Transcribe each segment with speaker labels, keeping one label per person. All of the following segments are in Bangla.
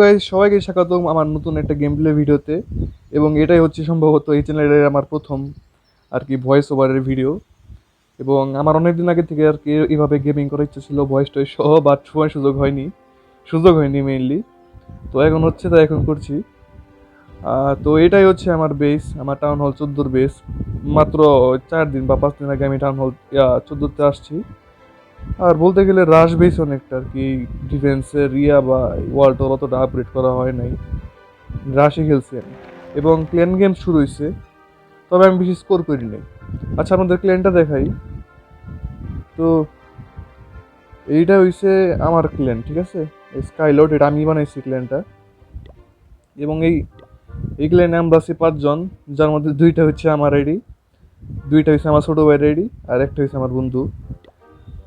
Speaker 1: গাইজ সবাইকে স্বাগতম আমার নতুন একটা গেম প্লে ভিডিওতে এবং এটাই হচ্ছে সম্ভবত এই চ্যানেলের আমার প্রথম আর কি ভয়েস ওভারের ভিডিও এবং আমার অনেক দিন আগে থেকে আর কি এইভাবে গেমিং করার ইচ্ছা ছিল ভয়েস টয়েস সহ বাট সময় সুযোগ হয়নি। সুযোগ হয়নি মেইনলি তো এখন হচ্ছে তাই এখন করছি। তো এটাই হচ্ছে আমার বেস আমার টাউন হল চোদ্দোর বেস মাত্র চার দিন বা পাঁচ দিন আগে আমি টাউন হল চোদ্দোতে আসছি। আর বলতে গেলে রাশ বেস অনেকটা আর কি ডিফেন্সের রিয়া বা ওয়ার্ল্ড ওর অতটা আপগ্রেড করা হয় নাই। রাশে খেলছি এবং ক্লেন গেম শুরু হয়েছে তবে আমি বেশি স্কোর করি নাই। আচ্ছা আমাদের ক্লেনটা দেখাই। তো এইটা হইছে আমার ক্লেন ঠিক আছে? স্কাইলট এটা আমি বানাইছি ক্লেনটা এবং এই এই ক্ল্যানে আমরা আছি পাঁচজন, যার মধ্যে দুইটা হচ্ছে আমার আইডি, দুইটা হচ্ছে আমার ছোটো ভাইয়ের আইডি, আর একটা হচ্ছে আমার বন্ধু।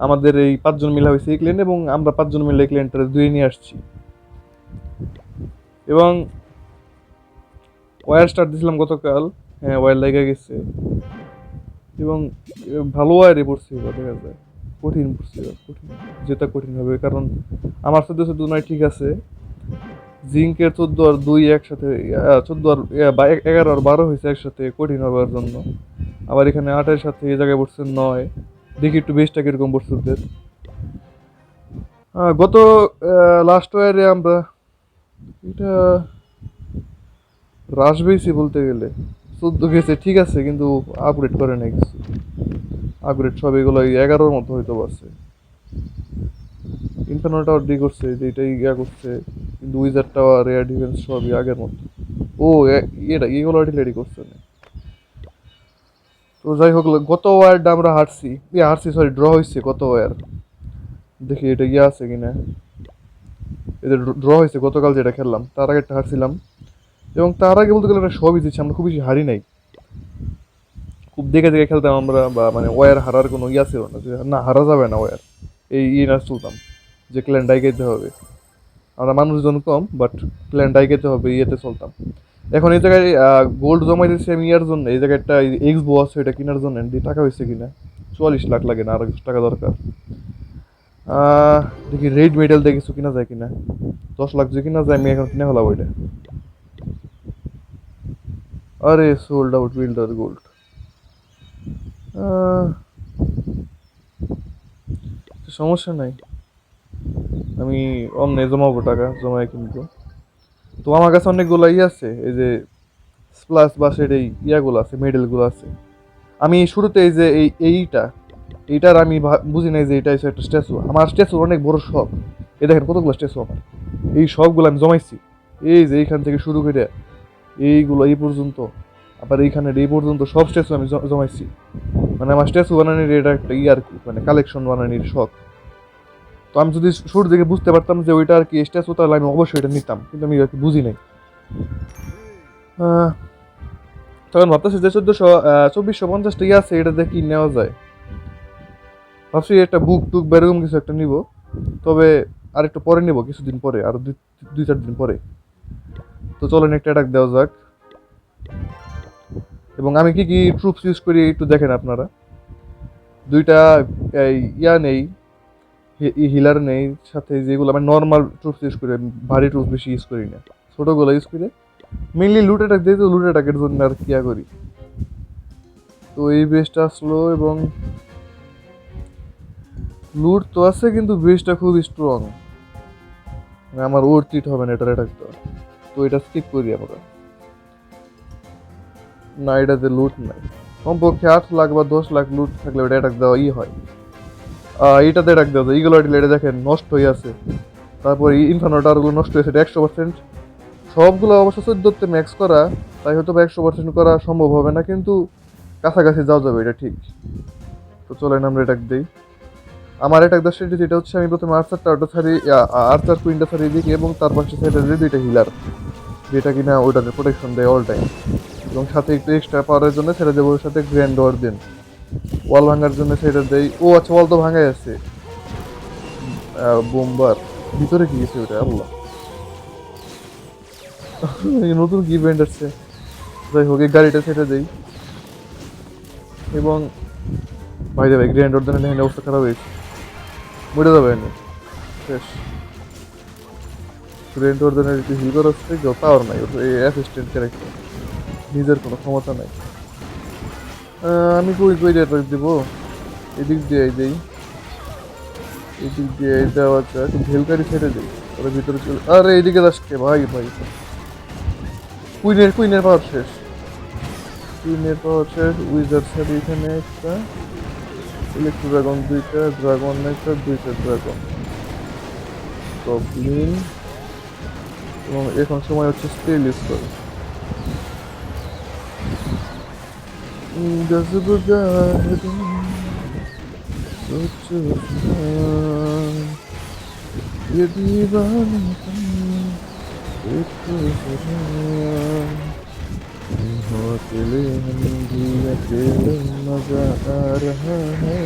Speaker 1: আমাদের এই পাঁচজন মিলা হয়েছে এই ক্লেন এবং আমরা পাঁচজন মিলে এই ক্লেনটা দুই নিয়ে আসছি। এবং ওয়ার স্টার্ট দিয়েছিলাম গতকাল হ্যাঁ ওয়ার লেগে গেছে। এবং ভালো ওয়ারে পড়ছে এবার, দেখা যায়। কঠিন পড়ছে এবার, কঠিন। যেটা কঠিন হবে, কারণ আমার চোদ্দ চোদ্দ নয় ঠিক আছে। জিঙ্কের চোদ্দ আর দুই একসাথে চোদ্দ আর এগারো আর বারো হয়েছে একসাথে কঠিন হবার জন্য। আবার এখানে আটের সাথে এই জায়গায় পড়ছে নয়। দেখি একটু বেশটা কীরকম আহ, গত লাস্ট ওয়ারে আমরা এটা রাশ বেশি বলতে গেলে। চোদ্দ গেছে ঠিক আছে কিন্তু আপগ্রেড করে নাই কিছু। আপগ্রেড সব এগুলো এগারোর মতো হয়তো পারছে ইনফার্নো টাওয়ার ডি করছে যেটাই ইয়া করছে কিন্তু উইজার টাওয়ার এয়ার ডিফেন্স সবই আগের মতো। ও এটা এগুলো আর্টিলারি করছে। না তো যাই হোক গত ওয়ারটা আমরা হারছি। ইয়ে হারছি সরি ড্র হয়েছে গত ওয়ার। দেখি এটা ইয়ে আছে কিনা। এদের ড্র হয়েছে গতকাল যেটা খেললাম, তার আগে একটা হারছিলাম। এবং তার আগে বলতে গেলে একটা সবই দিচ্ছি আমরা খুব বেশি হারি নাই। খুব দেখে দেখে খেলতাম আমরা, বা মানে ওয়ার হারার কোনো ইয়া ছিল না, যে না, হারা যাবে না ওয়ার। এই ইয়ে না চলতাম যে ক্ল্যান ডাইগাইতে হবে। আমরা মানুষজন কম বাট ক্ল্যান ডাইগাইতে হবে, ইয়েতে চলতাম। এখন এই জায়গায় গোল্ড জমাই দিচ্ছি আমি ইয়ার জন্য। এই জায়গায় একটা এক্স বো আছে এটা কেনার জন্য। দিয়ে টাকা হয়েছে কিনা? চুয়াল্লিশ লাখ লাগে না আর টাকা দরকার। দেখি রেড মেডেল দিয়ে কিছু কিনা যায় কিনা। দশ লাখ যে কিনা যায়, আমি এখন কিনে ফেলাম ওইটা আরে সোল্ড আউট বিল্ডার গোল্ড সমস্যা নাই। আমি অমনে জমাবো টাকা, জমায় কিনবো। তো আমার কাছে অনেকগুলো ইয়ে আছে, এই যে প্লাস বা এই ইয়াগুলো আছে মেডেলগুলো আছে। আমি শুরুতে এই যে এই, এইটা, এইটার আমি বুঝি নাই যে এটা হচ্ছে একটা স্ট্যাচু আমার স্ট্যাচু অনেক বড় শখ। এই দেখেন কতগুলো স্ট্যাচু আমার। এই শখগুলো আমি জমাইছি। এই যে এইখান থেকে শুরু করে এইগুলো এই পর্যন্ত, আবার এইখানে এই পর্যন্ত সব স্ট্যাচু আমি জমাইছি। মানে আমার স্ট্যাচু বানানোর এটা একটা ই আর কি মানে কালেকশন বানানোর শখ। তো আমি যদি শুরু থেকে বুঝতে পারতাম যে ওইটা আর কি স্ট্যাচু তাহলে আমি অবশ্যই এটা নিতাম, কিন্তু আমি আর কি বুঝি নাই। তখন ভাবতেছি যে চোদ্দোশো চব্বিশশো পঞ্চাশটা ইয়ে আছে, এটা দেখি নেওয়া যায়? ভাবছি একটা বুক টুক বা এরকম কিছু একটা নিব, তবে আর একটু পরে নিব, কিছুদিন পরে, আর দুই দুই, চার দিন পরে। তো চলেন একটা অ্যাটাক দেওয়া যাক। এবং আমি কি কি ট্রুপস ইউজ করি একটু দেখেন আপনারা। দুইটা ইয়া নেই হিলার নেই, সাথে যেগুলো আমি নর্মাল ট্রুপস ইউজ করি, ভারী ট্রুপস বেশি ইউজ করি না। ছোটোগুলো ইউজ করে। মেনলি লুট অ্যাটাক দিয়ে তো লুট অ্যাটাকের জন্য আর কি করি। তো এই বেসটা আসলো এবং লুট তো আছে, কিন্তু বেসটা খুব স্ট্রং আমার ওর টিট হবে না এটার অ্যাটাক দেওয়া তো এটা স্কিপ করি আমরা। না, এটাতে লুট নাই। কমপক্ষে আট লাখ বা দশ লাখ লুট থাকলে ওটা অ্যাটাক দেওয়াই হয়। এটাতে অ্যাটাক দেওয়া যায় ইগুলো এটা দেখেন, নষ্ট হয়ে আছে। তারপর ইনফানো টারগুলো নষ্ট হয়েছে, এটা একশো পার্সেন্ট সবগুলো অবশ্য চোদ্দোতে ম্যাক্স করা, তাই হয়তো বা একশো পার্সেন্ট করা সম্ভব হবে না, কিন্তু কাছাকাছি যাওয়া যাবে, এটা ঠিক। তো চলেন আমরা অ্যাটাক দিই। আমার অ্যাটাক দেওয়ার স্ট্র্যাটেজি যেটা হচ্ছে আমি প্রথমে আর্চার টাওয়ারটা ছাড়ি আর্চার কুইনটা ছাড়িয়ে দিই, এবং তার পাশে সাইডে দিই দুইটা হিলার যেটা কিনা ওটাতে প্রোটেকশন দেয় অল টাইম এবং সাথে একটু এক্সট্রা পাওয়ারের জন্য সেটা দেবো সাথে গ্র্যান্ড ওয়ার দেন ওয়াল ভাঙার জন্য সেটা দেই। ও আচ্ছা ওয়াল তো ভাঙাই আছে। বোম্বার। ভিতরে কি গেছে ওটা? আল্লাহ। নতুন কি ইভেন্ট আসছে যাই হোক, এই গাড়িটা ছেড়ে দেই। এবং ভাই ভাই গ্র্যান্ড অর্ডার দেখেন অবস্থা খারাপ হয়েছে। মরে যাবে এনে। শেষ গ্র্যান্ড অর্ডারের একটু হিল করার থেকে তাওয়ার নাই। ওর অ্যাসিস্ট্যান্ট ক্যারেক্টার নিজের কোনো ক্ষমতা নাই। আমি কই কই রেট দেবো? এদিক দিয়ে দেই। এদিক দিয়ে দেওয়া যাক ভেলকারি ছেড়ে দিই ওরা ভিতরে চলে আরে এইদিকে আসছে ভাই ভাই। কুইনের কুইনের পাওয়ার শেষ। কুইনের পাওয়ার শেষ। উইজার সারি এখানে একটা। ইলেকট্রো ড্রাগন দুইটা, ড্রাগন একটা, দুইটা ড্রাগন। গবলিন এবং এখন সময় হচ্ছে স্পেল ইউজ করে। जज्ब गार्डन सोचो सुहान, ये दीवानपन देखो जरा हो अकेले हम भी अकेले मजा आ रहा है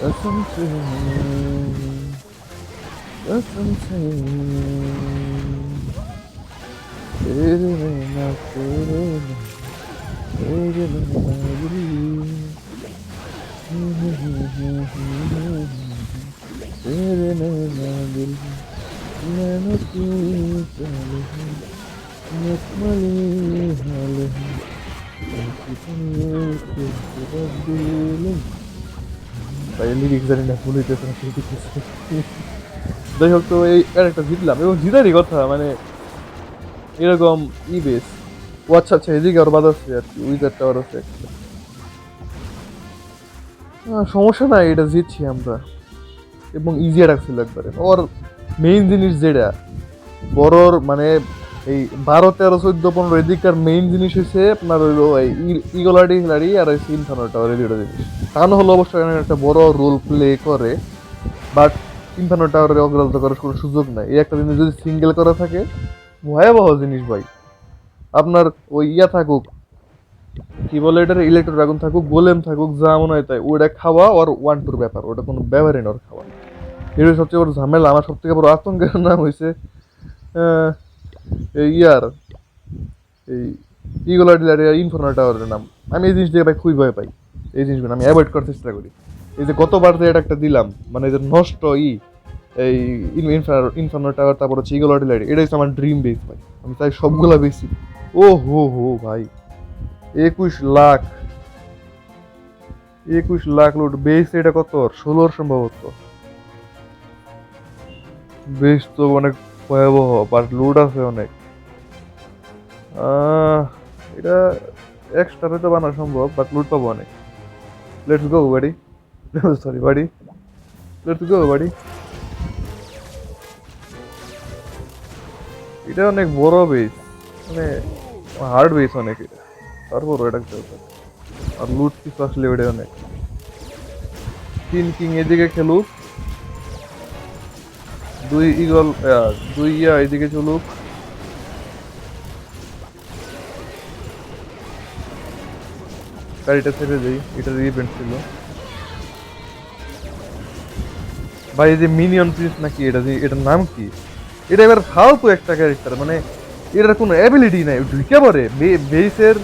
Speaker 1: कसम से कसम से तेरे नैना तेरे नैना যাই হোক তো এই ক্যারেক্টার জিতলাম এবং জিতারই কথা মানে এরকম ই বেস ও আচ্ছা আচ্ছা এদিকে আর বাদ আছে আর কি উইজার টাওয়ার আছে সমস্যা নাই, এটা জিতছি আমরা। এবং ইজি অ্যাটাক একবারে। ওর মেইন জিনিস যেটা, বড়র মানে এই বারো, তেরো, চোদ্দ, পনেরো, এদিককার মেইন জিনিস হচ্ছে আপনার হইল এই ইগোলাডি হিলারি আর ওই সিনথানো টাওয়ার এই দুটো জিনিস। টানো হলো অবশ্যই একটা বড় রোল প্লে করে বাট ইনফানো টাওয়ারের অগ্রাহ্য করার কোনো সুযোগ নাই। এই একটা জিনিস যদি সিঙ্গেল করা থাকে, ভয়াবহ জিনিস ভাই। আপনার ওই ইয়া থাকুক, কি বলে এটার? ইলেকট্রো ড্রাগন থাকুক গোলেম থাকুক, যা মনে হয় তাই। ওটা খাওয়া আর ওয়ান টুর ব্যাপার ওটা কোনো ব্যাপারই না ওর খাওয়া এটা সবচেয়ে বড় ঝামেলা, আমার সব থেকে বড় আতঙ্কের নাম হয়েছে এই ইয়ার, এই ইগুলা ডিলার ইনফর্মাল টাওয়ারের নাম। আমি এই জিনিস দিয়ে ভাই খুবই ভয় পাই। এই জিনিসগুলো আমি অ্যাভয়েড করার চেষ্টা করি। এই যে গতবার যে এটা একটা দিলাম মানে যে নষ্ট ই, এই ইনফর্মাল টাওয়ার তারপর হচ্ছে ইগুলা ডিলার এটা হচ্ছে আমার ড্রিম বেস ভাই। আমি তাই সবগুলা বেশি। ও হো হো, ভাই। একুশ লাখ। একুশ লাখ লুট বেস এটা কত? ষোলোর সম্ভবত। বেশ তো অনেক ভয়াবহ বাট লুট আছে অনেক। এটা এক্সট্রা হয়তো বানানো সম্ভব বাট লুট পাবো অনেক। লেটস গো বাড়ি সরি বাড়ি লেটস গো বাড়ি এটা অনেক বড় মানে হার্ড বেস অনেক তারপর এটা চলছে আর লুট কিছু আসলে ওটা অনেক তিন কিং এদিকে খেলুক দুই ইগল দুই ইয়া এদিকে চলুক গাড়িটা ছেড়ে দিই এটা ইভেন্ট ছিল ভাই যে মিনিয়ন প্রিন্স নাকি এটা এটার নাম কি এটা এবার ফালতু একটা ক্যারেক্টার মানে এটার কোনো অ্যাবিলিটি নাই, ঢুকে পড়ে। বেসের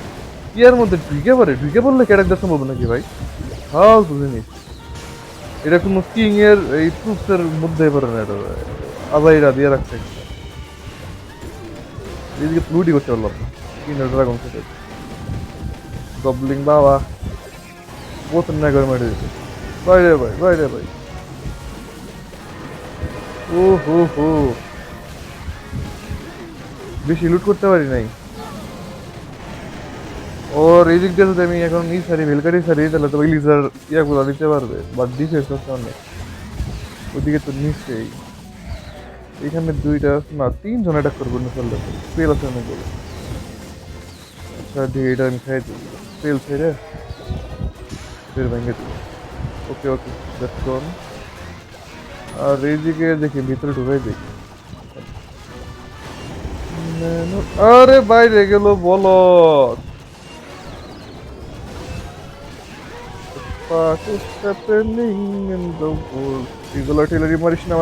Speaker 1: ইয়ার মধ্যে ঢুকে পড়ে। ঢুকে পড়লে ক্যারেক্টার সম্ভব নাকি ভাই? ফালতু জিনিস এটা কোনো কিং এর, এই ট্রুপসের মধ্যে পড়ে না এটা আজাইরা দিয়ে রাখছে। এদিকে লুটি করতে পারলাম কিং এর ড্রাগন থেকে গবলিং বাবা। বোতল না করে মেরে দিচ্ছে বাইরে ভাই বাইরে ভাই। ও হো হো। বেশি লুট করতে পারি নাই। ওর এই দিক দিয়ে যদি আমি এখন ই সারি, ভেলকারি সারি, তাহলে তো ইলিজার ইয়াগুলো দিতে পারবে বাট ডিফেন্স হচ্ছে অনেক ওদিকে তো নিশ্চয়ই। এখানে দুইটা না, তিনজন অ্যাটাক করব না চললে স্পেল আছে অনেকগুলো। আচ্ছা ঠিক এটা আমি খাই দিই। স্পেল ছেড়ে ফের ভেঙে দিই। ওকে ওকে গন আর এইদিকে দেখি, ভিতরে ঢুকাই দেখি আরে বাইরে গেল, বলো। টেলারি মারিস না!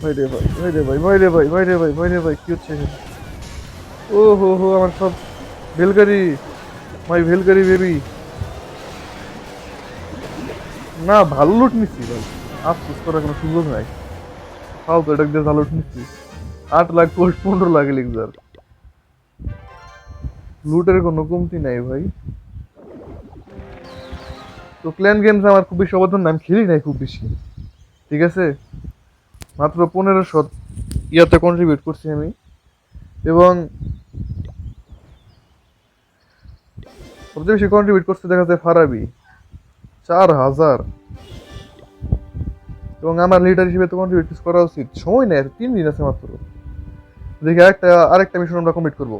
Speaker 1: ভাই রে ভাই রে ভাই রে ভাই রে ভাই রে ভাই, কি হচ্ছে ও হো হো, আমার সব ভেলকারি মাই ভেলকারি বেবি না, ভালো লুট নিচ্ছি ভাই। আফসোস করার কোনো সুযোগ নাই। ফালতু এটা দিয়ে ভালো নিচ্ছি। আট লাখ কোট পনেরো লাখ লিখজার লুটের কোনো কমতি নাই ভাই। তো ক্ল্যান গেমস আমার খুব বেশি অবদান আমি খেলি নাই খুব বেশি। ঠিক আছে? মাত্র পনেরোশো ইয়াতে কন্ট্রিবিউট করছি আমি। এবং সবচেয়ে বেশি কন্ট্রিবিউট করছে দেখা যায় ফারাবি। চার হাজার। এবং আমার লিডার হিসেবে তো কন্ট্রিবিউট করা উচিত। সময় নেই, তিন দিন আছে মাত্র। দেখি আরেকটা আরেকটা মিশন আমরা কমপ্লিট করব।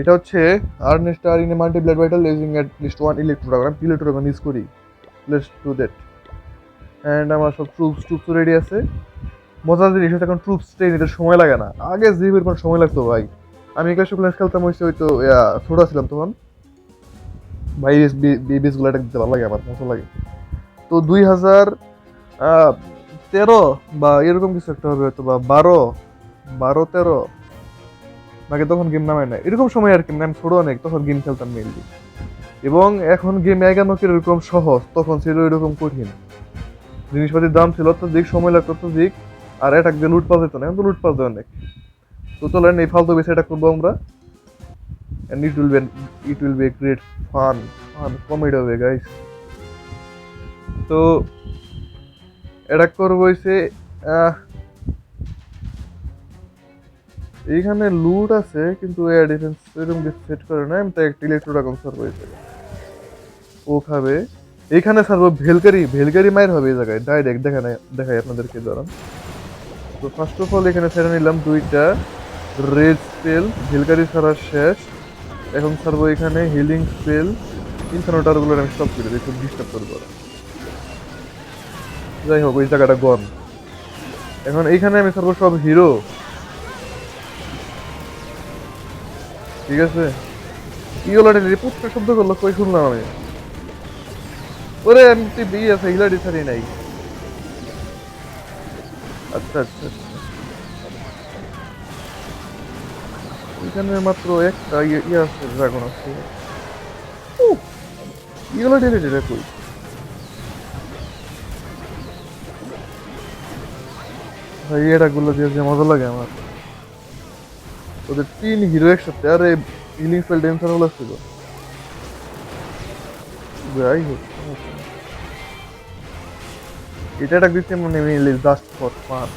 Speaker 1: এটা হচ্ছে earn star in a multiplayer battle using at least one ইলেকট্রোগ্রাম ইলেকট্রোগ্রাম use করি। লেটস ডু দ্যাট অ্যান্ড আমার সব ট্রুপস ট্রুপস রেডি আছে। মজার জিনিস হচ্ছে এখন ট্রুপস ট্রেন এদের সময় লাগে না। আগে যে পরিমাণ সময় লাগতো ভাই। আমি ক্লাস ক্লাস খেলতাম হয়েছে হয়তো ইয়া, ছোট ছিলাম তখন। ভাই বিএসগুলো এটা দিতে ভালো লাগে আমার মতো লাগে। তো দুই হাজার তেরো বা এরকম কিছু একটা হবে হয়তো বা বারো বারো তেরো? নাকি তখন গেম নামে না এরকম সময় আর কি আমি ছোট অনেক, তখন গেম খেলতাম মেনলি এবং এখন গেম এগানো কীরকম সহজ, তখন ছিল এরকম কঠিন। জিনিসপাতির দাম ছিল দিক সময় লাগতো দিক আর অ্যাটাক দিয়ে লুট পাওয়া যেত না, এখন তো লুট পাওয়া যায় অনেক। তো চলেন, এই ফালতু বেশি এটা করব আমরা। It will be it will be a great fun fun comedy হবে, guys তো, এটা করব হইছে এইখানে লুট আছে, কিন্তু এয়ার ডিফেন্স এরকম কিছু সেট করে না আমি তো একটা ইলেকট্রো রকম সার্ভ হয়েছে ও খাবে। এইখানে সার্ভ ভেলকারি ভেলকারি মায়ের হবে এই জায়গায়। ডাইরেক্ট দেখা দেখাই আপনাদেরকে ধরান। তো ফার্স্ট অফ অল এখানে ছেড়ে নিলাম দুইটা। রেড স্পেল ভেলকারি ছাড়া শেষ। এখন ছাড়বো এখানে হিলিং স্পেল ইনফানোটারগুলো আমি স্টপ করে দিই খুব ডিস্টার্ব করব। যাই হোক, ওই জায়গাটা গন এখন এইখানে আমি ছাড়বো সব হিরো ঠিক আছে? ইগোলাটি পুত্র শব্দ করল, কই শুনলাম আমি? ওরে, আমি তুই বিয়ে আছে ছাড়ি নাই। আচ্ছা আচ্ছা আচ্ছা। এখানে মাত্র একটা ইয়ে ইয়ে আছে ড্রাগন আছে। এগুলো ডেলে ডেলে কই? ভাই এটা গুলো দিয়ে মজা লাগে আমার। ওদের তিন হিরো একসাথে আরে হিলিং স্পেল ডেন্সার হলো ছিল যাই হোক সমস্যা নেই। এটা একটা দিচ্ছে মানে মেনলি জাস্ট ফর ফান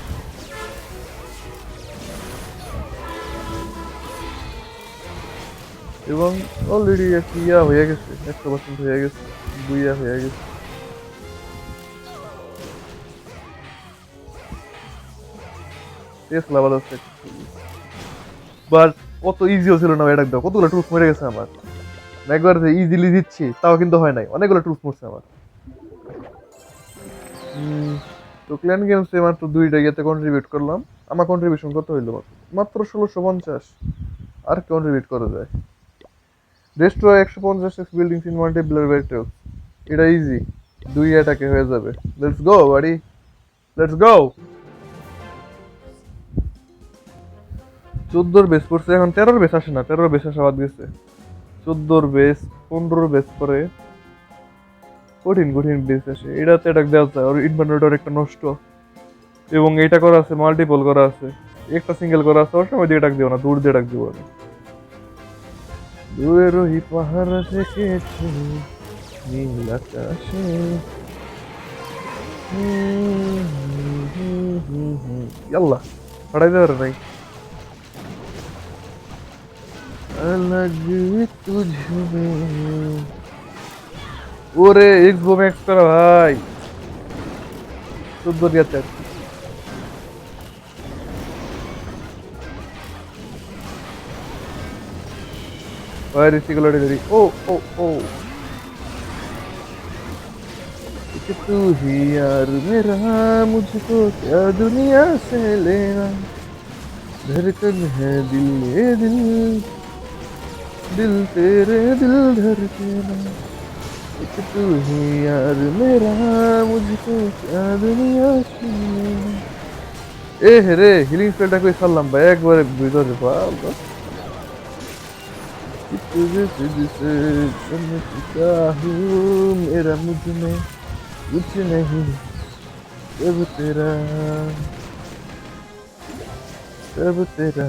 Speaker 1: এবং অলরেডি একটি ইয়া হয়ে গেছে একশো পার্সেন্ট হয়ে গেছে বুইয়া হয়ে গেছে টেস্ট লেভেল হচ্ছে বাট কত ইজিও ছিল না এটা দাও কতগুলো ট্রুপ মরে গেছে আমার। একবার যে ইজিলি দিচ্ছি তাও কিন্তু হয় নাই। অনেকগুলো ট্রুপ মরছে আমার। তো ক্ল্যান গেমসে মাত্র দুইটা ইয়েতে কন্ট্রিবিউট করলাম। আমার কন্ট্রিবিউশন কত হইল? মাত্র? ষোলোশো পঞ্চাশ। আর কন্ট্রিবিউট করা যায়। ডেস্ট্রয় একশো পঞ্চাশ x buildings in multiplayer battle এটা ইজি দুই অ্যাটাকে হয়ে যাবে। লেটস গো বাড়ি লেটস গো চোদ্দোর বেস পড়ছে এখন তেরোর বেস আসে না, তেরোর বেস আসা বাদ গেছে। চোদ্দোর বেস পনেরোর বেস পরে কঠিন কঠিন বেস আসে। এটাতে এটা দেওয়া যায় আর ইনভার্টার একটা নষ্ট। এবং এটা করা আছে মাল্টিপল করা আছে। একটা সিঙ্গেল করা আছে, ওর সময় দিয়ে ডাক দিও না, দূর দিয়ে ডাক দিব আমি দূরের ওই পাহাড় দেখেছি, নীল আকাশে। ইয়াল্লা পড়াই দেওয়ার নাই। अलग तुझमें ওরে এক্স বোম এক্স করা ভাই চোদ্দ দিয়াতে Where is singularity ready? Oh, oh, oh. कि तू ही यार मेरा मुझको क्या दुनिया से लेना धड़कन है दिल ये दिल दिल तेरे दिल धड़केना एक तू ही यार मेरा मुझको क्या दुनिया से लेना এ হে রে হিলিং স্পেলটা কই ছাড়লাম ভাই একবারে ভিতরে বাবা कि तुझे तुझसे चमकता हूँ मेरा मुझ में कुछ नहीं सब तेरा सब तेरा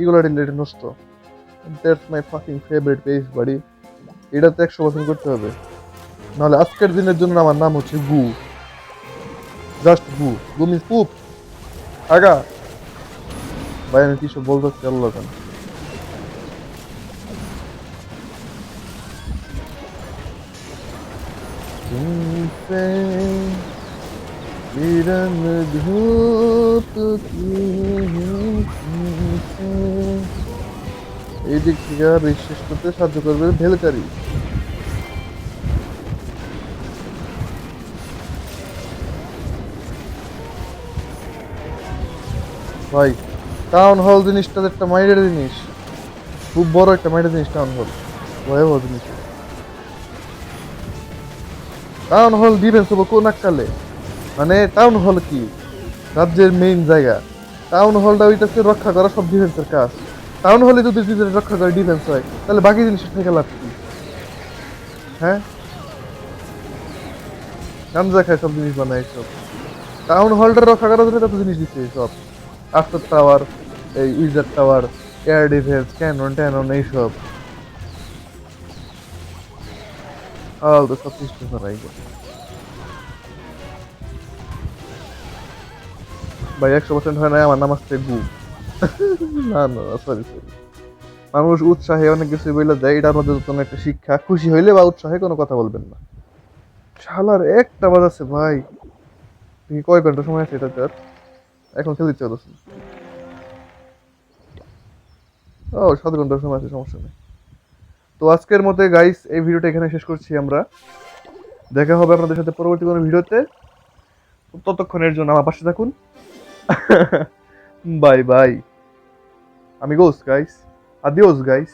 Speaker 1: এগুলো রিলেটেড নষ্ট। That's my fucking favourite page বাড়ি এটা তো একশো পার্সেন্ট করতে হবে। নাহলে আজকের দিনের জন্য আমার নাম হচ্ছে গু। জাস্ট গু। গু মিন পুপ আগা। ভাই, আমি কিছু বলতেছি আল্লাহ খান Insane. এই দিক থেকে বিশ্বাস করতে সাহায্য করবে ভেলকারি। ভাই টাউন হল জিনিসটা একটা মাইরের জিনিস। খুব বড় একটা মাইরের জিনিস টাউন হল ভয়াবহ জিনিস। টাউন হল দিবেন শুভ, কোন এককালে মানে টাউন হল কি? রাজ্যের মেইন জায়গা। টাউন হলটা ওইটাকে রক্ষা করা সব ডিফেন্সের কাজ। টাউন হলে যদি রক্ষা করে ডিফেন্স হয়, তাহলে বাকি জিনিসের থেকে লাভ কি? হ্যাঁ? গাঞ্জা খায় সব জিনিস বানায় সব। টাউন হলটা রক্ষা করার জন্য কত জিনিস দিচ্ছে সব আফটার টাওয়ার এই wizard tower air defence cannon ট্যানন এইসব। আল তো সব কিছু ভাই, একশো পার্সেন্ট হয় না আমার নাম আসছে গু। না না সরি সরি মানুষ উৎসাহে অনেক কিছু বলে দেয়, এটা আমাদের জন্য একটা শিক্ষা। খুশি হইলে বা উৎসাহে কোনো কথা বলবেন না। শালার একটা বাজাচ্ছে ভাই। তুমি কয় ঘণ্টা সময় আছে এটা তার এখন খেলতে ইচ্ছে হচ্ছে ও, সাত ঘণ্টার সময় আছে, সমস্যা নেই। তো আজকের মধ্যে গাইস এই ভিডিওটা এখানে শেষ করছি আমরা। দেখা হবে আপনাদের সাথে পরবর্তী কোনো ভিডিওতে। ততক্ষণের জন্য আমার পাশে থাকুন। বাই বাই আমি গোস গাইস আদিওস গাইস